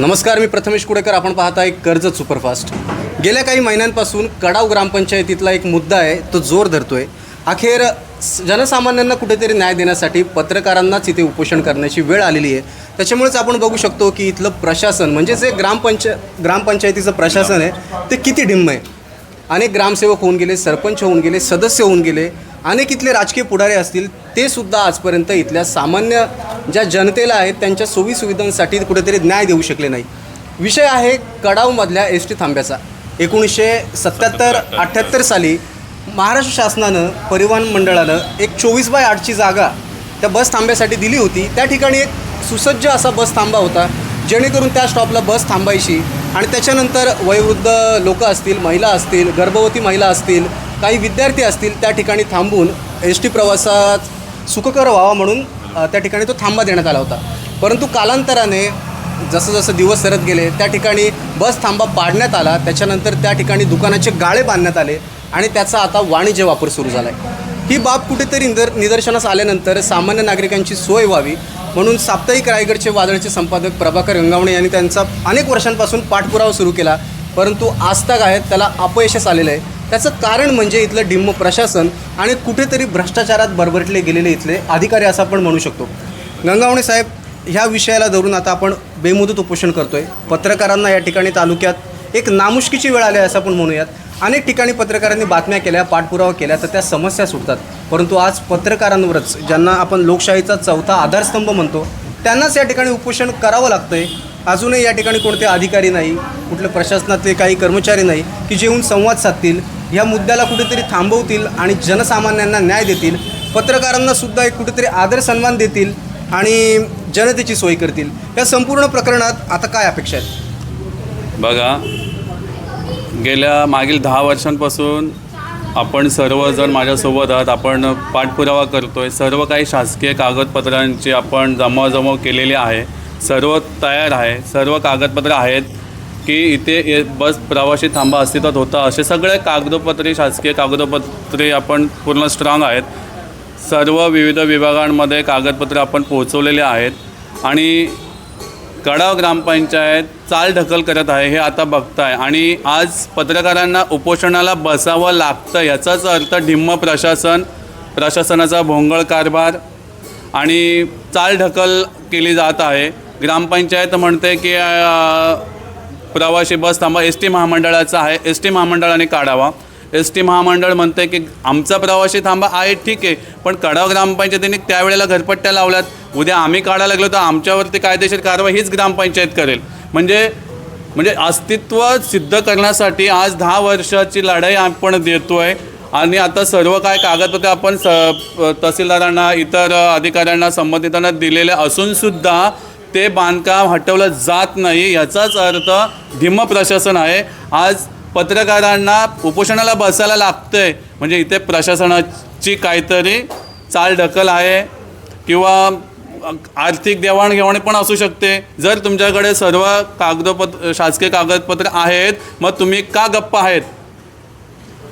नमस्कार मी प्रथमेश कुडेकर. आपण पाहता एक कर्जत सुपरफास्ट. गेल्या काही महिन्यांपासून कडाव ग्रामपंचायतीतला एक मुद्दा आहे तो जोर धरतोय. अखेर स- जनसामान्यांना कुठेतरी न्याय देण्यासाठी पत्रकारांनाच इथे उपोषण करण्याची वेळ आलेली आहे. त्याच्यामुळेच आपण बघू शकतो की इथलं प्रशासन म्हणजे जे ग्रामपंच ग्रामपंचायतीचं प्रशासन आहे ते किती ढिम्म आहे. अनेक ग्रामसेवक होऊन गेले सरपंच होऊन गेले सदस्य होऊन गेले अनेक इथले राजकीय पुढारी असतील ते सुद्धा आजपर्यंत इथल्या सामान्य ज्या जनतेला आहेत त्यांच्या सोयीसुविधांसाठी कुठेतरी न्याय देऊ शकले नाही. विषय आहे कडावमधल्या एस टी थांब्याचा. एकोणीसशे सत्याहत्तर अठ्ठ्याहत्तर साली महाराष्ट्र शासनानं परिवहन मंडळानं एक चोवीस बाय आठची जागा त्या बस थांब्यासाठी दिली होती. त्या ठिकाणी एक सुसज्ज असा बस थांबा होता जेणेकरून त्या स्टॉपला बस थांबायची आणि त्याच्यानंतर वयोवृद्ध लोक असतील महिला असतील गर्भवती महिला असतील काही विद्यार्थी असतील त्या ठिकाणी थांबून एस टी प्रवासात सुखकर व्हावा म्हणून त्या ठिकाणी तो थांबा देण्यात आला होता. परंतु कालांतराने जसं जसं दिवस सरत गेले त्या ठिकाणी बस थांबा पाडण्यात आला. त्याच्यानंतर त्या ठिकाणी दुकानाचे गाळे बांधण्यात आले आणि त्याचा आता वाणिज्य वापर सुरू झाला आहे ही बाब कुठेतरी निदर निदर्शनास आल्यानंतर सामान्य नागरिकांची सोय व्हावी म्हणून साप्ताहिक रायगडचे वादळचे संपादक प्रभाकर गंगावणे यांनी त्यांचा अनेक वर्षांपासून पाठपुरावा सुरू केला. परंतु आजताग आहेत त्याला अपयशच आलेलं आहे. त्याचं कारण म्हणजे इथलं डिम्म प्रशासन आणि कुठेतरी भ्रष्टाचारात भरभरटले गेलेले इथले अधिकारी असं आपण म्हणू शकतो. गंगावणे साहेब ह्या विषयाला धरून आता आपण बेमुदत उपोषण करतोय. पत्रकारांना या ठिकाणी तालुक्यात एक नामुष्कीची वेळ आली आहे असं आपण म्हणूयात. अनेक ठिकाणी पत्रकारांनी बातम्या केल्या पाठपुरावा केल्या तर त्या समस्या सुटतात. परंतु आज पत्रकारांवरच ज्यांना आपण लोकशाहीचा चौथा आधारस्तंभ म्हणतो त्यांनाच या ठिकाणी उपोषण करावं लागतंय. अजूनही या ठिकाणी कोणते अधिकारी नाही कुठले प्रशासनातले काही कर्मचारी नाही की जे येऊन संवाद साधतील या मुद्द्याला कुठेतरी थांबवतील आणि जनसामान्यांना न्याय देतील. पत्रकारांना सुद्धा एक कुठेतरी आदर सन्मान देतील आणि जनतेची सोय करतील. या संपूर्ण प्रकरणात आता काय अपेक्षा आहेत? बघा गेल्या मागील दहा वर्षांपासून आपण सर्वजण माझ्यासोबत आहात. आपण पाठपुरावा करतो आहे सर्व काही शासकीय कागदपत्रांची आपण जमावजमाव केलेली आहे. सर्व तयार आहे. सर्व कागदपत्र आहेत. की इथे ये- बस प्रवाशी थांबा अस्तित्वात होता. असे सगळे कागदपत्रे शासकीय कागदपत्रे आपण पूर्ण स्ट्रॉंग आहेत. सर्व विविध विभागांमध्ये कागदपत्रे आपण पोहोचवलेले आहेत. आणि कडाव ग्रामपंचायत चाल ढकल करत आहे हे आता बघताय. आणि आज पत्रकारांना उपोषणाला बसावं लागतं याचाच अर्थ ढिम्म प्रशासन प्रशासनाचा भोंगळ कारभार आणि चाल ढकल केली जात आहे. ग्रामपंचायत म्हणते की प्रवासी बस थांबा. एस टी महामंडळाचा आहे. एस टी महामंडळाने काढावा. एस टी महामंडळ म्हणते की आमचा प्रवासी थांबा. आहे ठीक आहे. पण कडाव ग्रामपंचायतीने त्यावेळेला घरपट्ट्या लावल्यात. उद्या आम्ही काढायला लागलो तर आमच्यावरती कायदेशीर कारवाई हीच ग्रामपंचायत करेल. म्हणजे म्हणजे अस्तित्व सिद्ध करण्यासाठी आज दहा वर्षाची लढाई आपण देतो आहे आणि आता सर्व काय कागदपत्रे आपण स तहसीलदारांना इतर अधिकाऱ्यांना संबंधितांना दिलेले असूनसुद्धा ते बांधकाम हटवलं जात नाही याचाच अर्थ धिम्म प्रशासन आहे. आज पत्रकारांना उपोषणाला बसायला लागतंय. म्हणजे इथे प्रशासनाची काहीतरी चाल ढकल आहे किंवा आर्थिक देवाणघेवाण पण असू शकते. जर तुमच्याकडे सर्व कागदपत्र शासकीय कागदपत्र आहेत मग तुम्ही का गप्प आहेत?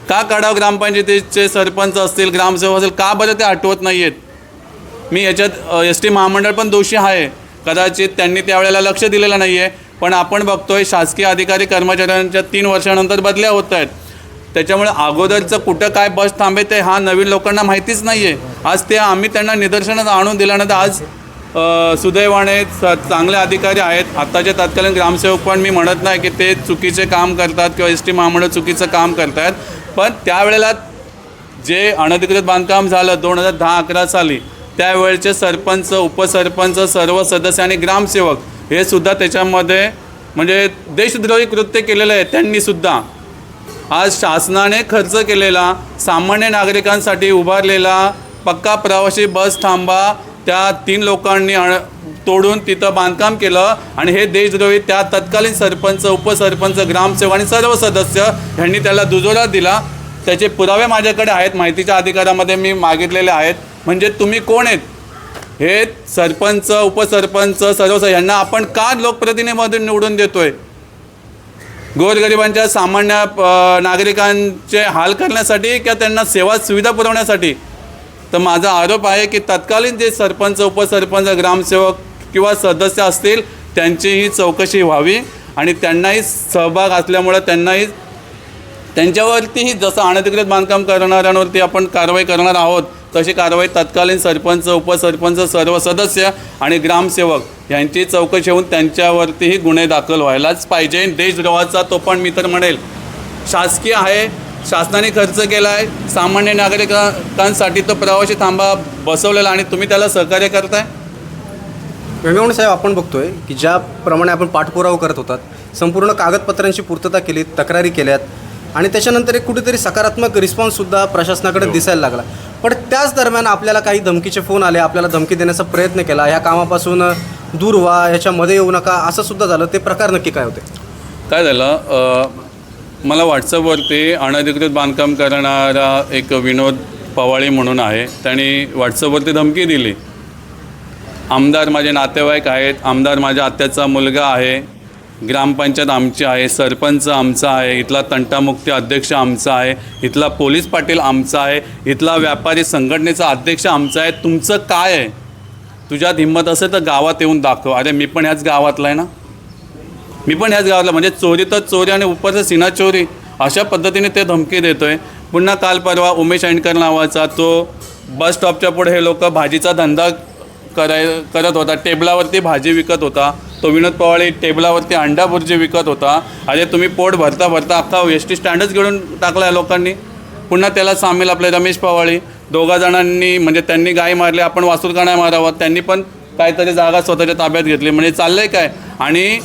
का कडाव ग्रामपंचायतीचे सरपंच असतील ग्रामसेवक असेल का बरं ते आठवत नाही आहेत मी याच्यात एस टी महामंडळ पण दोषी आहे. कदाचित त्यांनी त्यावेळेला लक्ष दिलेलं नाही आहे पण आपण बघतोय शासकीय अधिकारी कर्मचाऱ्यांच्या तीन वर्षानंतर बदल्या होत आहेत. त्याच्यामुळे अगोदरचं कुठं काय बस थांबे ते हा नवीन लोकांना माहितीच नाही आहे आज ते आम्ही त्यांना निदर्शनात आणून दिल्यानंतर आज सुदैवाने चांगले अधिकारी आहेत. आत्ताचे तत्कालीन ग्रामसेवक पण मी म्हणत नाही की ते चुकीचे काम करतात किंवा एस टी महामंडळ चुकीचं काम करतात पण त्यावेळेला जे अनधिकृत बांधकाम झालं दोन हजार दहा अकरा साली त्यावेळचे सरपंच उपसरपंच सर्व सदस्य आणि ग्रामसेवक हे सुद्धा त्याच्यामध्ये म्हणजे देशद्रोही कृत्य केलेलं आहे त्यांनीसुद्धा आज शासनाने खर्च केलेला सामान्य नागरिकांसाठी उभारलेला पक्का प्रवासी बस थांबा त्या तीन लोकांनी अण तोडून तिथं बांधकाम केलं आणि हे देशद्रोही त्या तत्कालीन सरपंच उपसरपंच ग्रामसेवक आणि सर्व सदस्य यांनी त्याला दुजोरा दिला. त्याचे पुरावे माझ्याकडे आहेत माहितीच्या अधिकारामध्ये मी मागितलेले आहेत. म्हणजे तुम्ही कोण आहेत? हे सरपंच उपसरपंच सर्व यांना आपण का लोकप्रतिनिधीमधून निवडून देतोय? गोरगरिबांच्या सामान्य नागरिकांचे हाल करण्यासाठी किंवा त्यांना सेवा सुविधा पुरवण्यासाठी? तर माझा आरोप आहे की तत्कालीन जे सरपंच उपसरपंच ग्रामसेवक किंवा सदस्य असतील त्यांचीही चौकशी व्हावी आणि त्यांनाही सहभाग असल्यामुळं त्यांनाही त्यांच्यावरतीही जसं अनधिकृत बांधकाम करणाऱ्यांवरती आपण कारवाई करणार आहोत तशी कारवाई तत्कालीन सरपंच उपसरपंच सर्व सदस्य आणि ग्रामसेवक यांची चौकशी होऊन त्यांच्यावरतीही गुन्हे दाखल व्हायलाच पाहिजे. देशद्रोहाचा तो पण मी तर म्हणेल. शासकीय आहे शासनाने खर्च केला आहे सामान्य नागरिकांसाठी तो प्रवासी थांबा बसवलेला आणि तुम्ही त्याला सहकार्य करताय? वेंगवणे साहेब आपण बघतोय की ज्याप्रमाणे आपण पाठपुरावा करत होतात संपूर्ण कागदपत्रांची पूर्तता केली तक्रारी केल्यात आणि त्याच्यानंतर एक कुठेतरी सकारात्मक रिस्पॉन्ससुद्धा प्रशासनाकडे दिसायला लागला. पण त्याच दरम्यान आपल्याला काही धमकीचे फोन आले आपल्याला धमकी देण्याचा प्रयत्न केला ह्या कामापासून दूर व्हा ह्याच्यामध्ये येऊ नका असं सुद्धा झालं. ते प्रकार नक्की काय होते? काय झालं? मला व्हॉट्सअपवरती अनधिकृत बांधकाम करणारा एक विनोद पवाळी म्हणून आहे. त्यांनी व्हॉट्सअपवरती धमकी दिली. आमदार माझे नातेवाईक आहेत. आमदार माझ्या आत्याचा मुलगा आहे. ग्रामपंचायत आमची आहे सरपंच आमचा आहे इथला तंटामुक्ती अध्यक्ष आमचा आहे इथला पोलीस पाटील आमचा आहे इथला व्यापारी संघटनेचा अध्यक्ष आमचा आहे. तुमचं काय आहे? तुझ्यात हिंमत असेल तर गावात येऊन दाखव. अरे मी पण ह्याच गावातला आहे ना? मी पण ह्याच गावातला. म्हणजे चोरी तर चोरी आणि उपरचं सिना चोरी अशा पद्धतीने ते धमकी देतोय. पुन्हा काल परवा उमेश अँडकर नावाचा तो बस स्टॉपच्या पुढे हे लोक भाजीचा धंदा कराय करत होता. टेबलावरती भाजी विकत होता. तो विनोद पवाळे टेबलावरती अंडा बुर्जी विकत होता. अरे तुम्ही पोट भरता भरता अख्खा एस टी स्टँडच घेऊन टाकला आहे लोकांनी. पुन्हा त्याला सामील आपले रमेश पवाळे दोघा जणांनी म्हणजे त्यांनी गाय मारली आपण वासूर का नाही मारावं. त्यांनी पण काहीतरी जागा स्वतःच्या ताब्यात घेतली. म्हणजे चाललंय काय? आणि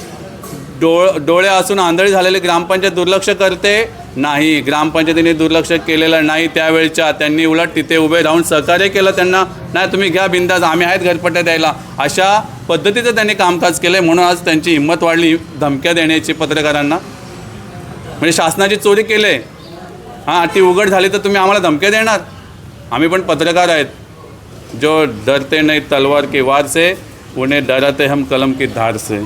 डोळ डोळे असून आंधळी झालेले ग्रामपंचायत दुर्लक्ष करते. नाही. ग्रामपंचायतीने दुर्लक्ष केलेलं नाही त्यावेळच्या. त्यांनी उलट तिथे उभे राहून सहकार्य केलं त्यांना. नाही तुम्ही घ्या बिंदाज आम्ही आहेत घरपट्ट्या द्यायला. अशा पद्धतीचं त्यांनी कामकाज केलं म्हणून आज त्यांची हिंमत वाढली धमक्या देण्याची पत्रकारांना. म्हणजे शासनाची चोरी केले हां ती उघड झाली तर तुम्ही आम्हाला धमक्या देणार. आम्ही पण पत्रकार आहेत. जो डरते नाही तलवार की वार से उन्हें डराते हम कलम की धार से.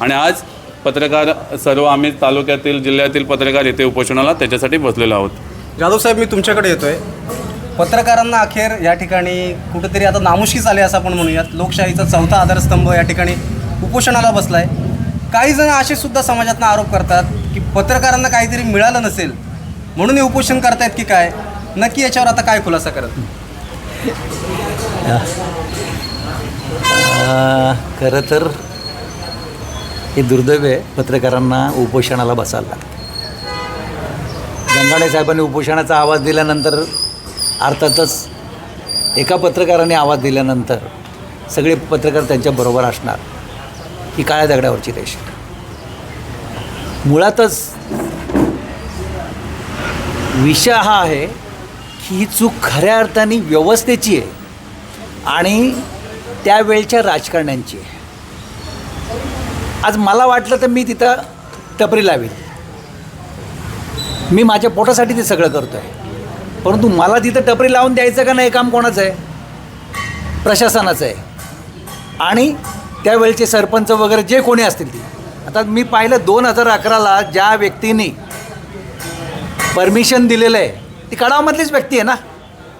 आणि आज पत्रकार सर्व आम्ही तालुक्यातील जिल्ह्यातील पत्रकार इथे उपोषणाला त्याच्यासाठी बसलेलो आहोत. जाधव साहेब मी तुमच्याकडे येतोय. पत्रकारांना अखेर या ठिकाणी कुठेतरी आता नामुष्कीच आले असं आपण म्हणूयात. लोकशाहीचा चौथा आधारस्तंभ या ठिकाणी उपोषणाला बसलाय. काही जण असे सुद्धा समाजातनं आरोप करतात की पत्रकारांना काहीतरी मिळालं नसेल म्हणून हे उपोषण करतायत की काय? नक्की याच्यावर आता काय खुलासा करत? अं, खरं तर हे दुर्दैव आहे. पत्रकारांना उपोषणाला बसायला लागतं. गंगाणे साहेबांनी उपोषणाचा आवाज दिल्यानंतर अर्थातच एका पत्रकाराने आवाज दिल्यानंतर सगळे पत्रकार त्यांच्याबरोबर असणार ही काळ्या दगडावरची रेष मुळातच विषय हा आहे की ही चूक खऱ्या अर्थाने व्यवस्थेची आहे आणि त्यावेळच्या राजकारण्यांची आहे. आज मला वाटलं तर मी तिथं टपरी लावेल. मी माझ्या पोटासाठी ते सगळं करतो आहे परंतु मला तिथं टपरी लावून द्यायचं का नाही काम कोणाचं आहे? प्रशासनाचं आहे. आणि त्यावेळचे सरपंच वगैरे जे कोणी असतील ते. आता मी पाहिलं दोन हजार अकराला ज्या व्यक्तीने परमिशन दिलेलं आहे ती कडावमधलीच व्यक्ती आहे ना?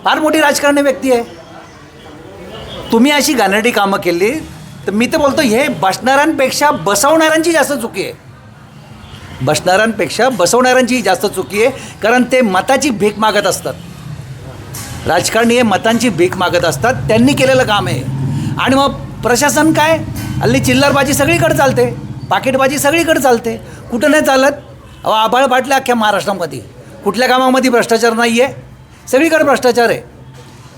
फार मोठी राजकारणी व्यक्ती आहे. तुम्ही अशी घाणेरडी कामं केली तर मी तर बोलतो हे बसणाऱ्यांपेक्षा बसवणाऱ्यांची जास्त चुकी आहे. बसणाऱ्यांपेक्षा बसवणाऱ्यांची जास्त चुकी आहे कारण ते मताची भीक मागत असतात. राजकारणी हे मतांची भीक मागत असतात त्यांनी केलेलं काम आहे. आणि मग प्रशासन काय? हल्ली चिल्लरबाजी सगळीकडे चालते पाकिटबाजी सगळीकडे चालते. कुठं नाही चालत? अहो आबाळ फाटलं अख्ख्या महाराष्ट्रामध्ये. कुठल्या कामामध्ये भ्रष्टाचार नाही आहे सगळीकडे भ्रष्टाचार आहे.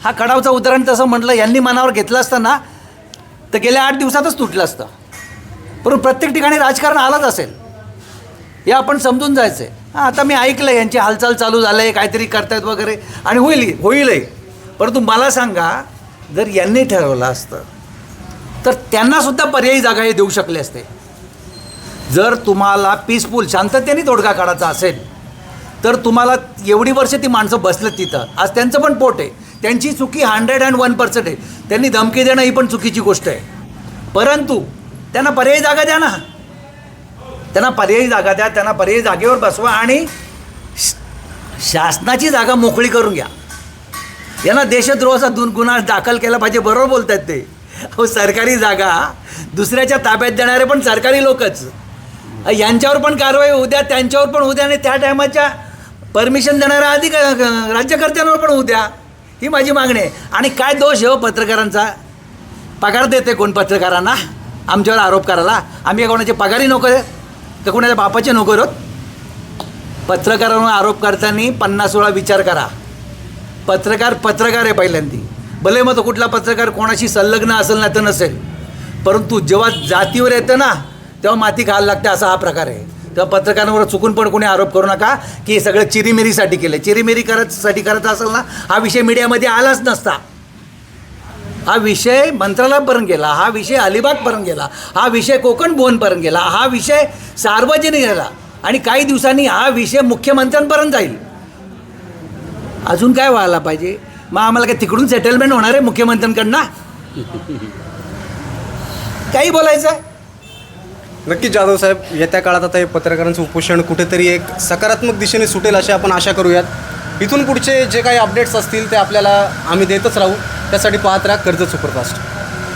हा कडावचं उदाहरण तसं म्हटलं यांनी मनावर घेतलं असतं ना तर गेल्या आठ दिवसातच तुटलं असतं. परंतु प्रत्येक ठिकाणी राजकारण आलंच असेल. हे आपण समजून जायचं आहे हां आता मी ऐकलं यांची हालचाल चालू झालं आहे काहीतरी करतायत वगैरे. आणि होईल होईलही. परंतु मला सांगा जर यांनी ठरवलं असतं तर त्यांनासुद्धा पर्यायी जागा हे देऊ शकले असते. जर तुम्हाला पीसफुल शांततेने तोडगा काढायचा असेल तर तुम्हाला एवढी वर्ष ती माणसं बसलेत तिथं. आज त्यांचं पण पोट आहे. त्यांची चुकी हंड्रेड अँड वन पर्सेंट आहे. त्यांनी धमकी देणं ही पण चुकीची गोष्ट आहे. परंतु त्यांना पर्यायी जागा द्या ना. त्यांना पर्यायी जागा द्या त्यांना पर्यायी जागेवर बसवा आणि श- शासनाची जागा मोकळी करून घ्या. यांना देशद्रोहाचा दुन गुन्हा दाखल केला पाहिजे बरोबर बोलत आहेत ते. अहो सरकारी जागा दुसऱ्याच्या ताब्यात देणारे पण सरकारी लोकच. यांच्यावर पण कारवाई होऊ द्या त्यांच्यावर पण होऊ द्या आणि त्या टायमाच्या परमिशन देणाऱ्या अधिक राज्यकर्त्यांवर पण होऊ द्या. ही माझी मागणी आहे. आणि काय दोष आहे हो पत्रकारांचा? पगार देते कोण पत्रकारांना? आमच्यावर आरोप करायला. आम्ही कोणाचे पगारही नोकर आहे का कोणाच्या बापाचे नोकर आहोत? पत्रकारांवर आरोप करताना पन्नास वेळा विचार करा. पत्रकार पत्रकार आहे पहिल्यांदी. भले मग तो कुठला पत्रकार कोणाशी संलग्न असेल ना तर नसेल. परंतु जेव्हा जातीवर येतं ना तेव्हा माती खायला लागते असा हा प्रकार आहे. तेव्हा पत्रकारांवर चुकून पण कोणी आरोप करू नका की हे सगळं चिरीमिरीसाठी केलं चिरीमिरी करतसाठी करत असेल ना हा विषय मीडियामध्ये आलाच नसता. हा विषय मंत्रालयापर्यंत गेला हा विषय अलिबागपर्यंत गेला हा विषय कोकण भुवनपर्यंत गेला हा विषय सार्वजनिक झाला आणि काही दिवसांनी हा विषय मुख्यमंत्र्यांपर्यंत जाईल. अजून काय व्हायला पाहिजे? मग आम्हाला काय तिकडून सेटलमेंट होणार आहे मुख्यमंत्र्यांकडनं? काही बोलायचं? नक्कीच जाधव साहेब येत्या काळात आता हे पत्रकारांचं उपोषण कुठेतरी एक सकारात्मक दिशेने सुटेल अशी आपण आशा करूयात. इथून पुढचे जे काही अपडेट्स असतील ते आपल्याला आम्ही देतच राहू. त्यासाठी पाहत राहा कर्ज सुपरफास्ट.